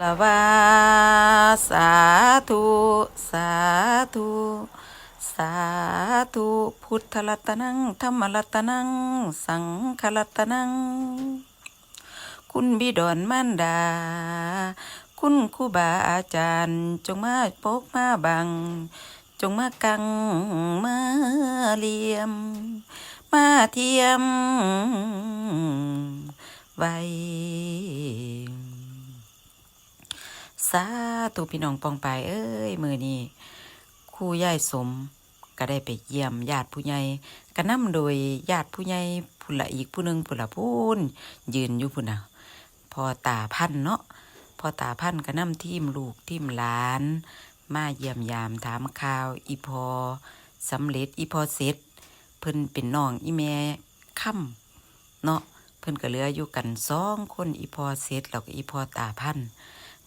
ละวาสาธุสาธุสาธุพุทธรัตนังธรรมรัตนัง สังฆรัตนัง คุณบิดอนมารดา คุณครูบาอาจารย์ จงมาปกมาบัง จงมากังมาเลียม มาเทียมไว้ สาธุพี่น้องปองไปเอ้ยมือนี้ครูยายสมก็ได้ไปเยี่ยมญาติผู้ใหญ่ก็นำโดยญาติผู้ใหญ่ผู้ละอีกผู้หนึ่งผู้ละพูนยืนอยู่ผู้น่ะพอตาพันเนาะพอตาพันก็นำทีมลูกทีมหลาน มาเยี่ยมยามถามข่าว อีพอสำเร็จอีพอเสร็จเพิ่นเป็นน้องอีแม่ค่ำเนาะเพิ่นก็เหลืออยู่กันสองคนอีพอเสร็จแล้วก็อีพอตาพัน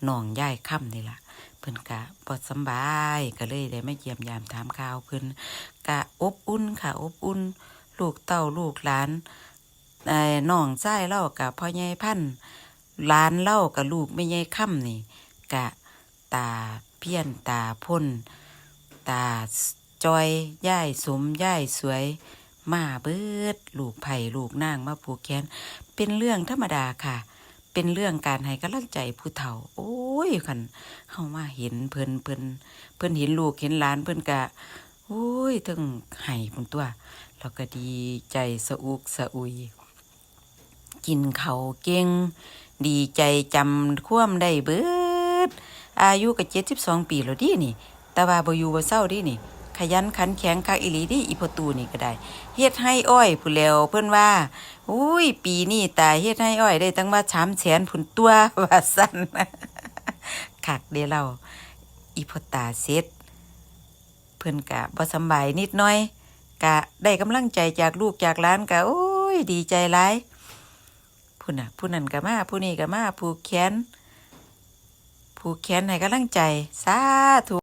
น้องย่ายค่ำนี่ล่ะเพิ่นกะปอดสบายก็เลยได้มาเยี่ยมยามถามข่าวเพิ่นกะอบอุ่นค่ะอบอุ่น ลูกเต้าลูกหลานเอ่อน้องชายเล่ากับพ่อใหญ่พันธ์หลานเล่ากับลูกไม่ใหญ่ค่ำนี่กะตาเพี้ยนตาพ่นตาจอยย่ายสมย่ายสวยมาเบิด ลูกไผ่ลูกนางมาผูกแขนเป็นเรื่องธรรมดาค่ะ เป็นเรื่องการให้กำลังใจผู้เฒ่า โอ้ยคันเข้ามาเห็นเพิ่นเพิ่นเพิ่นเห็นลูกเห็นหลานเพิ่นกะโอ้ยถึงไห้พุ่นตัวแล้วก็ดีใจสะอุกสะอุย กินเขาเก่ง ดีใจจำความได้เบิด อายุก็เจ็ดสิบสองปีแล้วดินี่ แต่ว่าบ่อยู่บ่เศร้าดินี่ ขยันขันแข็งคักอีหลีดิอีพอตูนี่ก็ได้เฮ็ดให้อ้อยผู้แล้วเพิ่นว่าอุ้ย ปีนี้ตายเฮ็ดให้อ้อยได้ตั้งว่าสามแสนผุนตัวว่าสั่นคักเดียวเราอีพอตาเสร็จเพิ่นกะบ่สบายนิดหน่อยกะได้กำลังใจจากลูกจากหลานกะโอ้ยดีใจหลายผู้น่ะผู้นั้นก็มาผู้นี้ก็มาผูกแขนผูกแขนให้กำลังใจสาธุ